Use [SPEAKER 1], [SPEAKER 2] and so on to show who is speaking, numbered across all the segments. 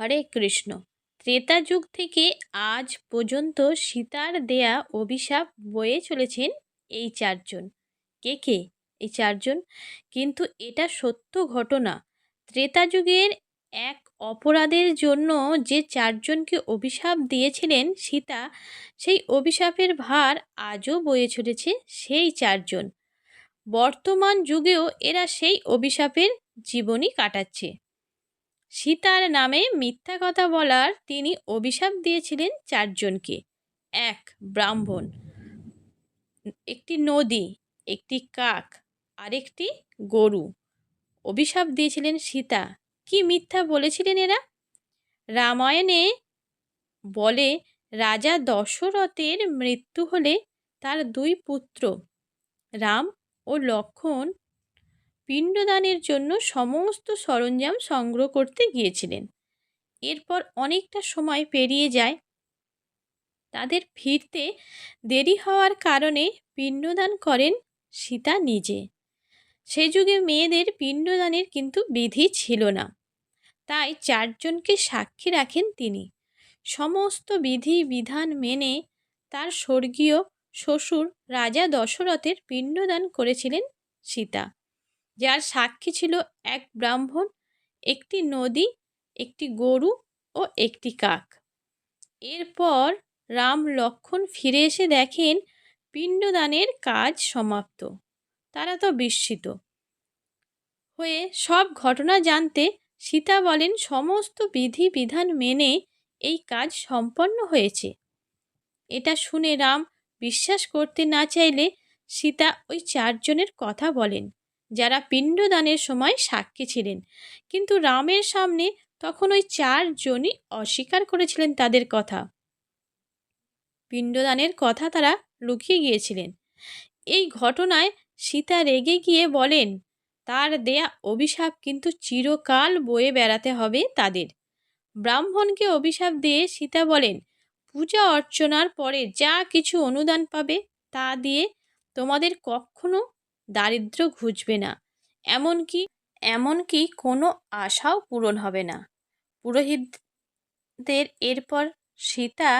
[SPEAKER 1] হরে কৃষ্ণ। ত্রেতা যুগ থেকে আজ পর্যন্ত সীতার দেয়া অভিশাপ বয়ে চলেছেন এই চারজন। কে কে? এই চারজন। কিন্তু এটা সত্য ঘটনা। ত্রেতা যুগের এক অপরাধের জন্য যে চারজনকে অভিশাপ দিয়েছিলেন সীতা, সেই অভিশাপের ভার আজও বয়ে চলেছে সেই চারজন। বর্তমান যুগেও এরা সেই অভিশাপের জীবনই কাটাচ্ছে। সীতার নামে মিথ্যা কথা বলার তিনি অভিশাপ দিয়েছিলেন চারজনকে। এক, ব্রাহ্মণ। একটি নদী, একটি কাক, আরেকটি গরু। অভিশাপ দিয়েছিলেন সীতা। কি মিথ্যা বলেছিলেন এরা? রামায়ণে বলে, রাজা দশরথের মৃত্যু হলে তার দুই পুত্র, রাম ও লক্ষণ পিণ্ডদানের জন্য সমস্ত সরঞ্জাম সংগ্রহ করতে গিয়েছিলেন। এরপর অনেকটা সময় পেরিয়ে যায়। তাদের ফিরতে দেরি হওয়ার কারণে পিণ্ডদান করেন সীতা নিজে। সে যুগে মেয়েদের পিণ্ডদানের কিন্তু বিধি ছিল না। তাই চারজনকে সাক্ষী রাখেন তিনি। সমস্ত বিধি, বিধান মেনে তার স্বর্গীয় শ্বশুর রাজা দশরথের পিণ্ডদান করেছিলেন সীতা। যার সাক্ষী ছিল এক ব্রাহ্মণ, একটি নদী, একটি গরু ও একটি কাক। এরপর রাম লক্ষণ ফিরে এসে দেখেন পিণ্ডদানের কাজ সমাপ্ত। তারা তো বিস্মিত। হয়ে সব ঘটনা জানতে সীতা বলেন, সমস্ত বিধি বিধান মেনে এই কাজ সম্পন্ন হয়েছে। এটা শুনে রাম বিশ্বাস করতে না চাইলে সীতা ওই চারজনের কথা বলেন। যারা পিণ্ডদানের সময় সাক্ষী ছিলেন। কিন্তু রামের সামনে তখন ওই চারজনই অস্বীকার করেছিলেন তাদের কথা। পিণ্ডদানের কথা তারা লুকিয়ে গিয়েছিলেন। এই ঘটনায় সীতা রেগে গিয়ে বলেন, তার দেয়া অভিশাপ কিন্তু চিরকাল বয়ে বেড়াতে হবে তাদের। ব্রাহ্মণকে অভিশাপ দিয়ে সীতা বলেন, পূজা অর্চনার পরে যা কিছু অনুদান পাবে তা দিয়ে তোমাদের কখনো দারিদ্র ঘুচবে না। এমনকি এমনকি কোনো আশাও পূরণ হবে না। পুরোহিতদের এরপর সীতা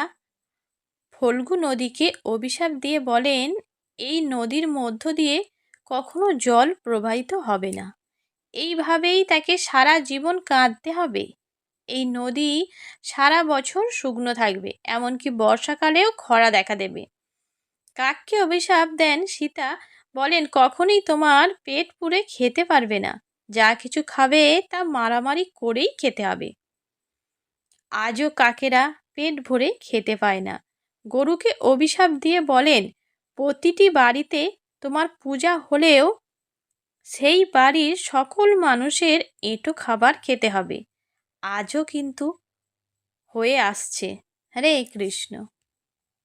[SPEAKER 1] ফল্গু নদীকে অভিশাপ দিয়ে বলেন, এই নদীর মধ্য দিয়ে কখনো জল প্রবাহিত হবে না। এইভাবেই তাকে সারা জীবন কাঁদতে হবে। এই নদী সারা বছর শুকনো থাকবে, এমনকি বর্ষাকালেও খরা দেখা দেবে। কাককে অভিশাপ দেন সীতা বলেন, কখনই তোমার পেট পুড়ে খেতে পারবে না। যা কিছু খাবে তা মারামারি করেই খেতে হবে। আজও কাকেরা পেট ভরে খেতে পায় না। গরুকে অভিশাপ দিয়ে বলেন, প্রতিটি বাড়িতে তোমার পূজা হলেও সেই বাড়ির সকল মানুষের এঁটো খাবার খেতে হবে। আজও কিন্তু হয়ে আসছে। হরে কৃষ্ণ।